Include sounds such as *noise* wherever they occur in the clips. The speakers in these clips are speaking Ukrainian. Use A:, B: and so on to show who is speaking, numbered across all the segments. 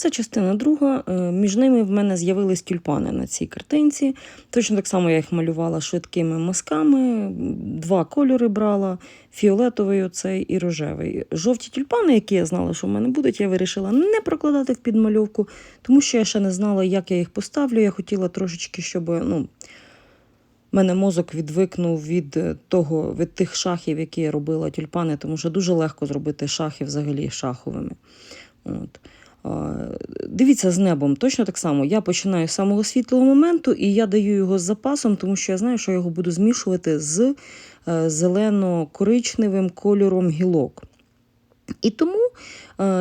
A: Це частина друга. Е, Між ними в мене з'явились тюльпани на цій картинці. Точно так само я їх малювала швидкими мазками. Два кольори брала: фіолетовий оцей і рожевий. Жовті тюльпани, які я знала, що в мене будуть, я вирішила не прокладати в підмальовку, тому що я ще не знала, як я їх поставлю. Я хотіла трошечки, щоб. ну, мене мозок відвикнув від е, того, від тих шахів, які я робила тюльпани, тому що дуже легко зробити шахи взагалі шаховими. От. Дивіться з небом, точно так само. Я починаю з самого світлого моменту, і я даю його з запасом, тому що я знаю, що я його буду змішувати з е, зелено-коричневим кольором гілок. І тому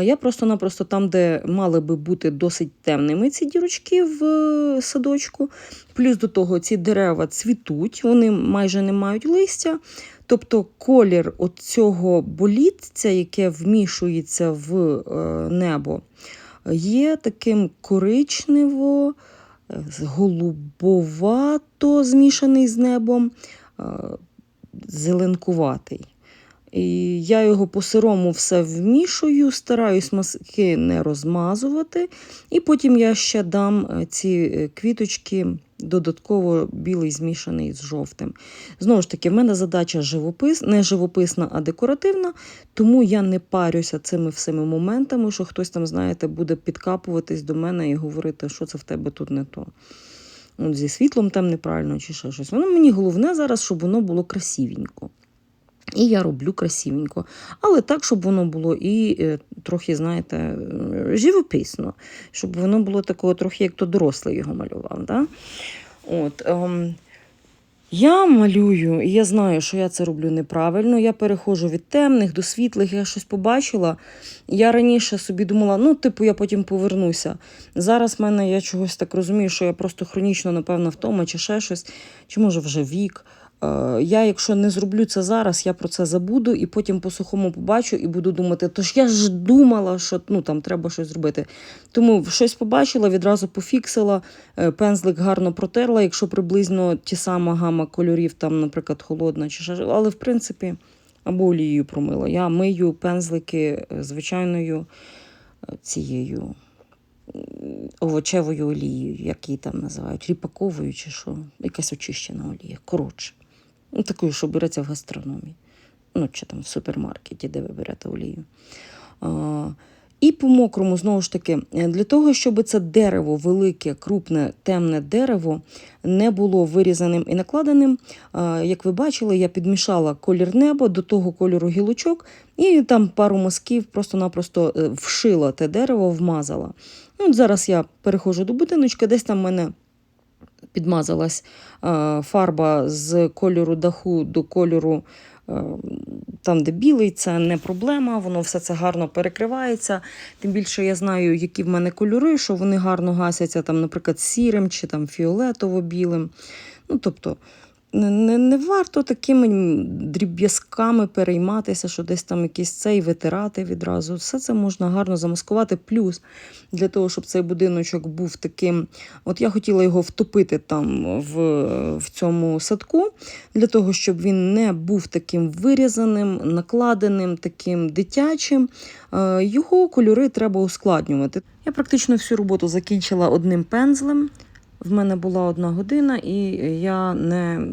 A: я просто-напросто там, де мали би бути досить темними ці дірочки в е, садочку, плюс до того ці дерева цвітуть, вони майже не мають листя. Тобто колір цього болітця, яке вмішується в е, небо, є таким коричнево, е, голубовато змішаний з небом, е, зеленкуватий. І я його по сирому все вмішую, стараюсь маски не розмазувати. І потім я ще дам е, ці е, квіточки додатково білий змішаний з жовтим. Знову ж таки, в мене задача живопис, не живописна, а декоративна, тому я не парюся цими всіми моментами, що хтось там, знаєте, буде підкапуватись до мене і говорити, що це в тебе тут не то. От Зі світлом там неправильно чи ще щось. Воно мені головне зараз, щоб воно було красивенько. І я роблю красивенько. Але так, щоб воно було і е, трохи, знаєте, е, живописно, щоб воно було такого трохи, як то дорослий його малював. Да? От, ем, я малюю, і я знаю, що я це роблю неправильно. Я переходжу від темних до світлих, я щось побачила. Я раніше собі думала, ну, типу, я потім повернуся. Зараз в мене я чогось так розумію, що я просто хронічно, напевно, втома, чи ще щось, чи може вже вік. Е, Я, якщо не зроблю це зараз, я про це забуду і потім по сухому побачу і буду думати, то ж я ж думала, що ну, там треба щось зробити. Тому щось побачила, відразу пофіксила, е, пензлик гарно протерла, якщо приблизно ті сама гама кольорів, там, наприклад, холодна чи ще. Але в принципі, або олією промила. Я мию пензлики е, звичайною цією овочевою олією, як її там називають, ріпаковою чи що, якась очищена олія. Коротше. Ну, такою, що береться в гастрономії. Ну, чи там в супермаркеті, де ви берете олію. А, і по мокрому, знову ж таки, для того, щоб це дерево, велике, крупне, темне дерево, не було вирізаним і накладеним. а, Як ви бачили, я підмішала колір неба до того кольору гілочок, і там пару мазків просто-напросто е, вшила те дерево, вмазала. Ну, зараз я переходжу до будиночка, десь там в мене підмазалась е, фарба з кольору даху до кольору, е, там, де білий, це не проблема, воно все це гарно перекривається. Тим більше я знаю, які в мене кольори, що вони гарно гасяться, там, наприклад, сірим чи там фіолетово-білим. Ну, тобто, не, не, варто такими дріб'язками перейматися, що десь там якийсь цей витирати відразу. Все це можна гарно замаскувати. Плюс для того, щоб цей будиночок був таким. От я хотіла його втопити там в, в цьому садку, для того, щоб він не був таким вирізаним, накладеним, таким дитячим. Е, Його кольори треба ускладнювати. Я практично всю роботу закінчила одним пензлем. В мене була одна година, і я не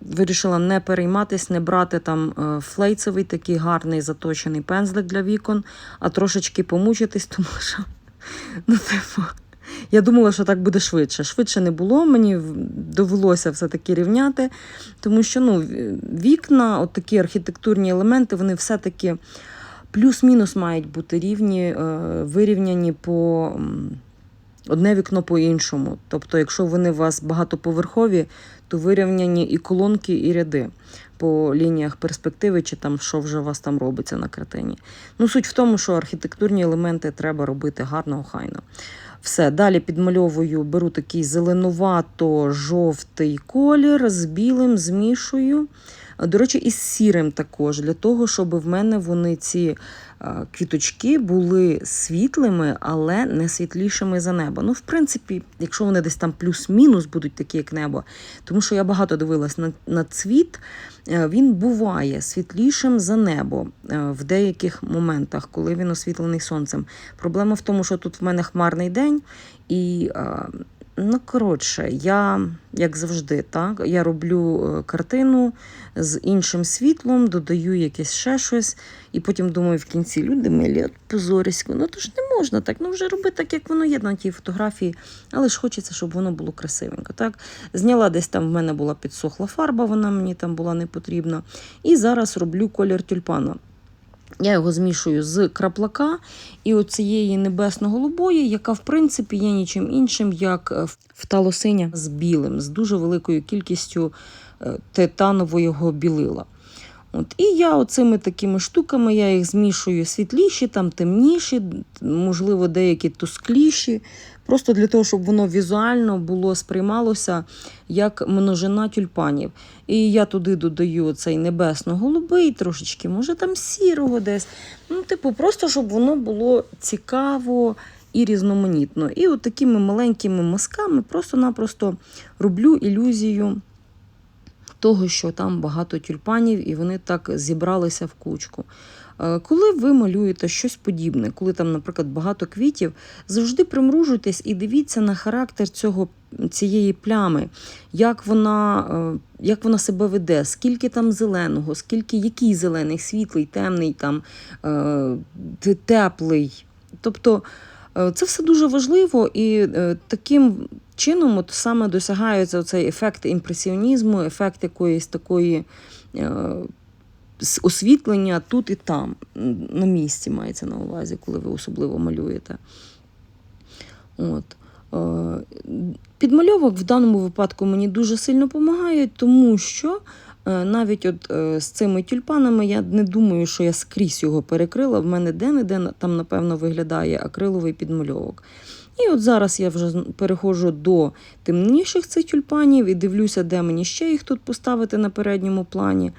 A: вирішила не перейматись, не брати там е, флейцевий такий гарний заточений пензлик для вікон, а трошечки помучитись, *laughs* тому що ну, типу, я думала, що так буде швидше. Швидше не було, мені довелося все-таки рівняти, тому що ну, вікна, от такі архітектурні елементи, вони все-таки плюс-мінус мають бути рівні, е, вирівняні по. Одне вікно по іншому. Тобто, якщо вони у вас багатоповерхові, то вирівняні і колонки, і ряди по лініях перспективи, чи там що вже у вас там робиться на картині. Ну, суть в тому, що архітектурні елементи треба робити гарно, охайно. Все, далі підмальовую, беру такий зеленувато-жовтий колір з білим, змішую. До речі, і з сірим також, для того, щоб в мене вони ці квіточки були світлими, але не світлішими за небо. Ну, в принципі, якщо вони десь там плюс-мінус будуть такі, як небо, тому що я багато дивилась на, на цвіт, е, він буває світлішим за небо е, в деяких моментах, коли він освітлений сонцем. Проблема в тому, що тут в мене хмарний день, і е, ну, коротше, я, як завжди, так, я роблю е, картину з іншим світлом, додаю якесь ще щось, і потім думаю в кінці люди милі, от позорисько, ну то ж не можна так, ну вже роби так, як воно є на тій фотографії, але ж хочеться, щоб воно було красивенько. Так? Зняла десь там в мене була підсохла фарба, вона мені там була не потрібна. І зараз роблю колір тюльпана. Я його змішую з краплака і оцієї небесно-голубої, яка, в принципі, є нічим іншим, як е, фталосиня з білим, з дуже великою кількістю е, титанового білила. От, і я оцими такими штуками я їх змішую світліші, там темніші, можливо, деякі тускліші. Просто для того, щоб воно візуально було сприймалося як множина тюльпанів. І я туди додаю цей небесно-голубий, трошечки, може там сірого десь. Ну, типу, просто щоб воно було цікаво і різноманітно. І от такими маленькими мазками просто-напросто роблю ілюзію того, що там багато тюльпанів, і вони так зібралися в кучку. Е, Коли ви малюєте щось подібне, коли там, наприклад, багато квітів, завжди примружуйтесь і дивіться на характер цього, цієї плями, як вона, е, як вона себе веде, скільки там зеленого, скільки який зелений, світлий, темний, там, е, теплий. Тобто це все дуже важливо і таким чином от саме досягається цей ефект імпресіонізму, ефект якоїсь такої. е, освітлення тут і там, на місці мається на увазі, коли ви особливо малюєте. От. Е, Підмальовок в даному випадку мені дуже сильно допомагають, тому що е, навіть от з цими тюльпанами я не думаю, що я скрізь його перекрила. В мене де-не-де там, напевно, виглядає акриловий підмальовок. І от зараз я вже переходжу до темніших цих тюльпанів і дивлюся, де мені ще їх тут поставити на передньому плані.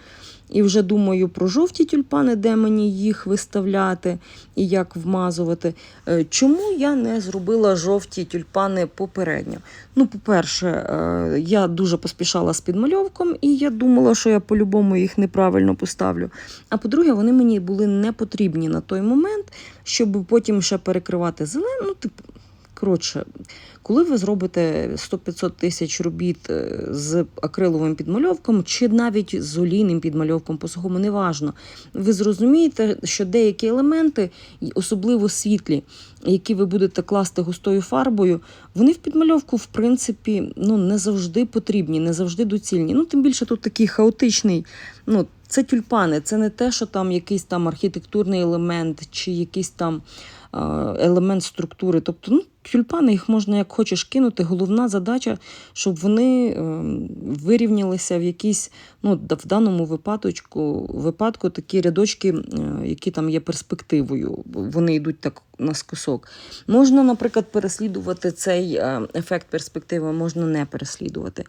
A: І вже думаю про жовті тюльпани, де мені їх виставляти і як вмазувати. Е, Чому я не зробила жовті тюльпани попередньо? Ну, по-перше, е, я дуже поспішала з підмальовком, і я думала, що я по-любому їх неправильно поставлю. А по-друге, вони мені були не потрібні на той момент, щоб потім ще перекривати зелену. Ну, типу, коротше, коли ви зробите 100-500 тисяч робіт е, з акриловим підмальовком, чи навіть з олійним підмальовком по сухому, неважно, ви зрозумієте, що деякі елементи, особливо світлі, які ви будете класти густою фарбою, вони в підмальовку, в принципі, ну, не завжди потрібні, не завжди доцільні. Ну, тим більше тут такий хаотичний. Ну, це тюльпани, це не те, що там якийсь там архітектурний елемент чи якийсь там елемент структури. Тобто, ну, тюльпани їх можна як хочеш кинути. Головна задача, щоб вони е, вирівнялися в якійсь, ну, в даному випадку, випадку такі рядочки, е, які там є перспективою. Вони йдуть так наскосок. Можна, наприклад, переслідувати цей е, ефект перспективи, можна не переслідувати.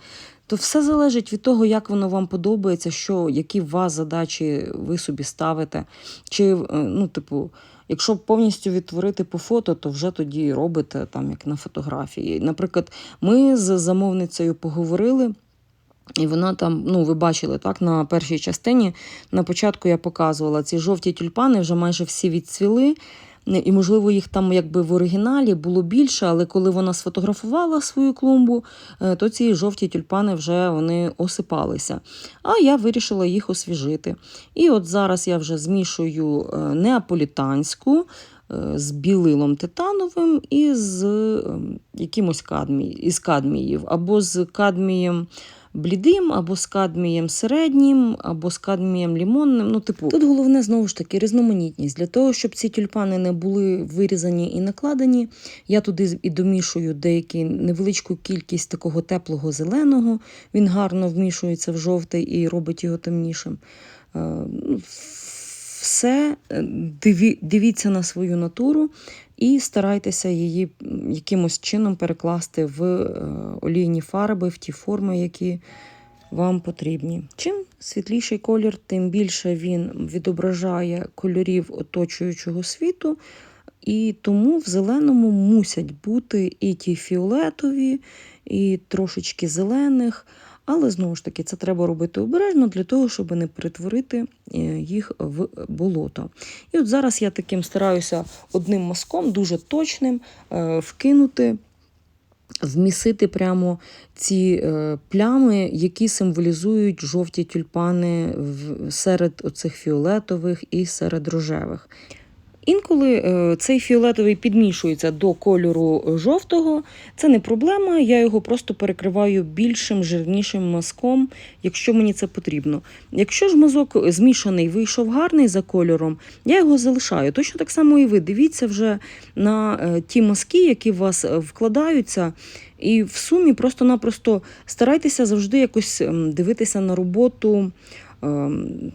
A: То все залежить від того, як воно вам подобається, що, які у вас задачі ви собі ставите. Чи, е, ну, типу, якщо повністю відтворити по фото, то вже тоді робите там, як на фотографії. Наприклад, ми з замовницею поговорили. І вона там, ну, ви бачили, так, на першій частині на початку я показувала ці жовті тюльпани, вже майже всі відцвіли. І, можливо, їх там якби в оригіналі було більше, але коли вона сфотографувала свою клумбу, е, то ці жовті тюльпани вже вони осипалися. А я вирішила їх освіжити. І от зараз я вже змішую е, неаполітанську е, з білилом титановим і з е, якимось кадмій, із кадміїв, або з кадмієм блідим, або з кадмієм середнім, або з кадмієм лімонним. Ну, типу, тут головне знову ж таки різноманітність. Для того, щоб ці тюльпани не були вирізані і накладені, я туди і домішую деякі невеличку кількість такого теплого зеленого. Він гарно вмішується в жовтий і робить його темнішим. Е, ну, Все е, диві, дивіться на свою натуру і старайтеся її якимось чином перекласти в е, олійні фарби, в ті форми, які вам потрібні. Чим світліший колір, тим більше він відображає кольорів оточуючого світу. І тому в зеленому мусять бути і ті фіолетові, і трошечки зелених. Але знову ж таки, це треба робити обережно для того, щоб не перетворити е, їх в болото. І от зараз я таким стараюся одним мазком, дуже точним, е, вкинути, вмісити прямо ці е, плями, які символізують жовті тюльпани серед оцих фіолетових і серед рожевих. Інколи е, цей фіолетовий підмішується до кольору жовтого, це не проблема, я його просто перекриваю більшим, жирнішим мазком, якщо мені це потрібно. Якщо ж мазок змішаний вийшов гарний за кольором, я його залишаю. Точно так само і ви. Дивіться вже на е, ті мазки, які в вас е, вкладаються. І в сумі просто-напросто старайтеся завжди якось дивитися на роботу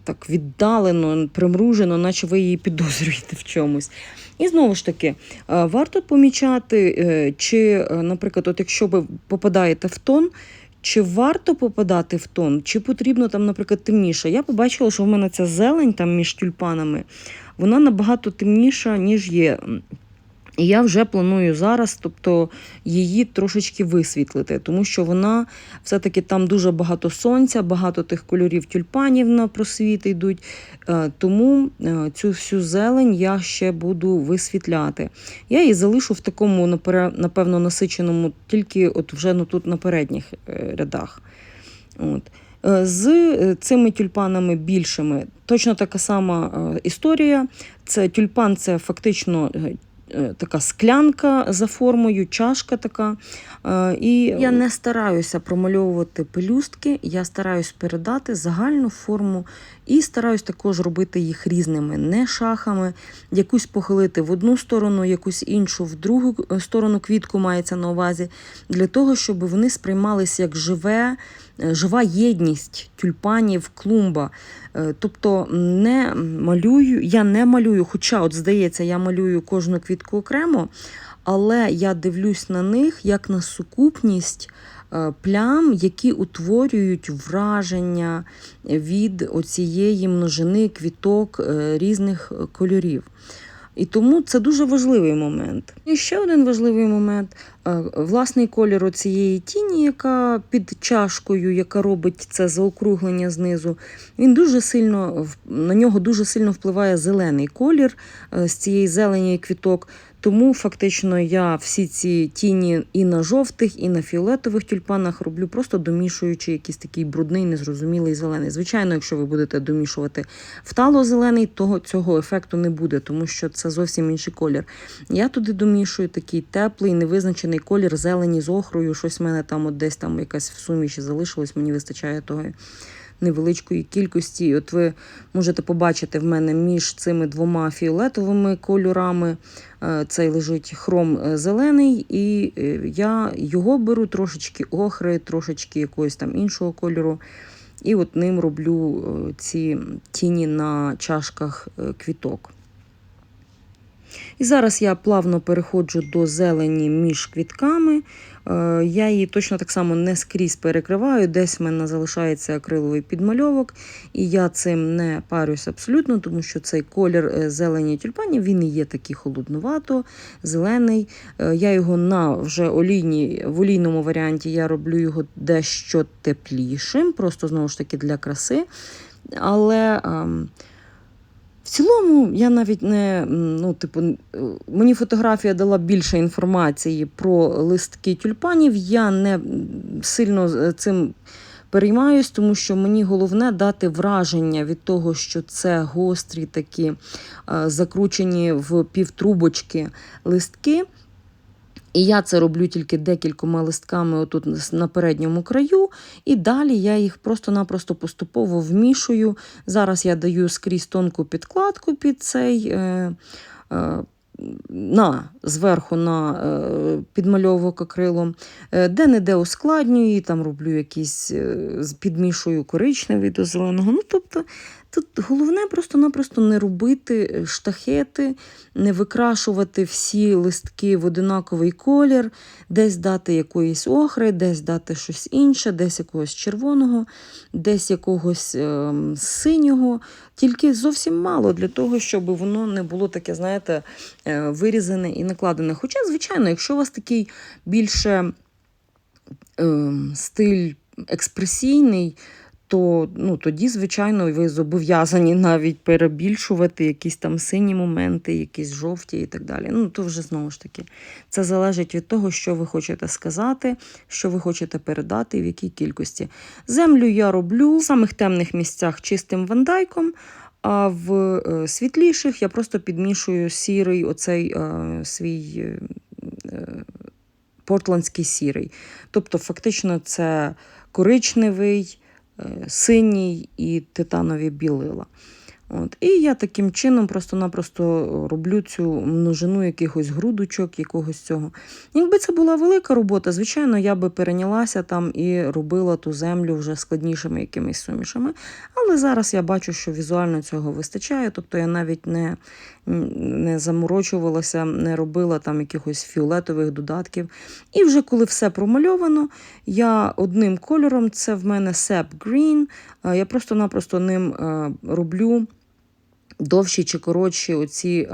A: так віддалено, примружено, наче ви її підозрюєте в чомусь. І знову ж таки, е, варто помічати, е, чи, е, наприклад, от якщо ви попадаєте в тон, чи варто попадати в тон, чи потрібно там, наприклад, темніше. Я побачила, що в мене ця зелень там між тюльпанами, вона набагато темніша, ніж є. І я вже планую зараз, тобто її трошечки висвітлити, тому що вона все-таки там дуже багато сонця, багато тих кольорів тюльпанів на просвіти йдуть. Е, Тому е, цю всю зелень я ще буду висвітляти. Я її залишу в такому, напевно, насиченому, тільки от вже ну, тут на передніх е, рядах. От. З цими тюльпанами більшими точно така сама історія. Це тюльпан це фактично така склянка за формою, чашка така. Е, І я не стараюся промальовувати пелюстки, я стараюсь передати загальну форму і стараюсь також робити їх різними, не шахами, якусь похилити в одну сторону, якусь іншу в другу е, сторону квітку мається на увазі, для того, щоб вони сприймалися як живе, е, жива єдність тюльпанів, клумба. Е, Тобто не малюю, я не малюю, хоча, от здається, я малюю кожну квітку окремо, але я дивлюсь на них як на сукупність е, плям, які утворюють враження від оцієї множини квіток е, різних кольорів. І тому це дуже важливий момент. І ще один важливий момент е, власний колір цієї тіні, яка під чашкою, яка робить це заокруглення знизу. Він дуже сильно на нього дуже сильно впливає зелений колір е, з цієї зелені квіток. Тому фактично я всі ці тіні і на жовтих, і на фіолетових тюльпанах роблю, просто домішуючи якийсь такий брудний, незрозумілий зелений. Звичайно, якщо ви будете домішувати втало-зелений, то цього ефекту не буде, тому що це зовсім інший колір. Я туди домішую такий теплий, невизначений колір зелені з охрою. Щось в мене там от десь там якась в суміші залишилось, мені вистачає того невеличкої кількості. От ви можете побачити в мене між цими двома фіолетовими кольорами. е, Цей лежить хром е, зелений, і е, я його беру трошечки охри, трошечки якогось там іншого кольору. І от ним роблю ці тіні на чашках квіток. І зараз я плавно переходжу до зелені між квітками. Е, Я її точно так само не скрізь перекриваю, десь в мене залишається акриловий підмальовок, і я цим не парюсь абсолютно, тому що цей колір е, зелені тюльпанів він і є такий холоднувато, зелений. Е, Я його на вже олійній, в олійному варіанті я роблю його дещо теплішим, просто знову ж таки для краси. Але. В цілому, я навіть не ну, типу, е, мені фотографія дала більше інформації про листки тюльпанів. Я не сильно цим переймаюсь, тому що мені головне дати враження від того, що це гострі такі е, закручені в півтрубочки листки. І я це роблю тільки декількома листками отут на передньому краю, і далі я їх просто-напросто поступово вмішую. Зараз я даю скрізь тонку підкладку під цей. Е, е, на, зверху на е, підмальовок акрилом, е, де-не-де ускладнюю, там роблю якісь, е, підмішую коричневий до зеленого. Ну, тобто Тут головне просто-напросто не робити е, штахети, не викрашувати всі листки в одинаковий колір, десь дати якоїсь охри, десь дати щось інше, десь якогось червоного, десь якогось е, синього. Тільки зовсім мало для того, щоб воно не було таке, знаєте, е, вирізане і накладене. Хоча, звичайно, якщо у вас такий більше е, стиль експресійний, то ну, тоді, звичайно, ви зобов'язані навіть перебільшувати якісь там сині моменти, якісь жовті і так далі. Ну, то вже знову ж таки, це залежить від того, що ви хочете сказати, що ви хочете передати в якій кількості. Землю я роблю в самих темних місцях чистим вандайком. А в е, світліших я просто підмішую сірий, оцей е, свій е, е, портландський сірий. Тобто, фактично, це коричневий, синій і титанові білила. От. І я таким чином просто-напросто роблю цю множину якихось грудочок, якогось цього. Якби це була велика робота, звичайно, я би перейнялася там і робила ту землю вже складнішими якимись сумішами. Але зараз я бачу, що візуально цього вистачає, тобто я навіть не, не заморочувалася, не робила там якихось фіолетових додатків. І вже коли все промальовано, я одним кольором, це в мене Sap Green, е, я просто-напросто ним е, роблю довші чи коротші оці.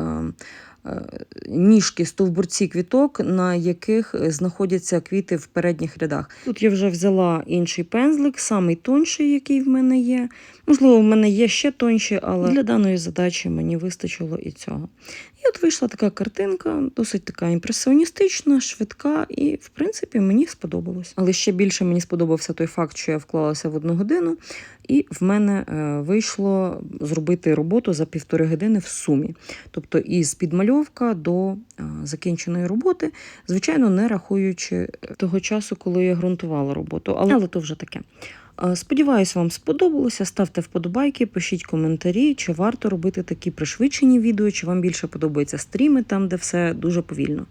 A: Ніжки, стовбурці квіток, на яких знаходяться квіти в передніх рядах. Тут я вже взяла інший пензлик, самий тонший, який в мене є. Можливо, в мене є ще тонші, але для даної задачі мені вистачило і цього. І от вийшла така картинка, досить така імпресіоністична, швидка, і, в принципі, мені сподобалось. Але ще більше мені сподобався той факт, що я вклалася в одну годину, і в мене е, вийшло зробити роботу за півтори години в сумі. Тобто із підмальовка до е, закінченої роботи, звичайно, не рахуючи того часу, коли я ґрунтувала роботу. Але, але то вже таке. Е, Сподіваюсь, вам сподобалося. Ставте вподобайки, пишіть коментарі, чи варто робити такі пришвидшені відео, чи вам більше подобаються стріми там, де все дуже повільно.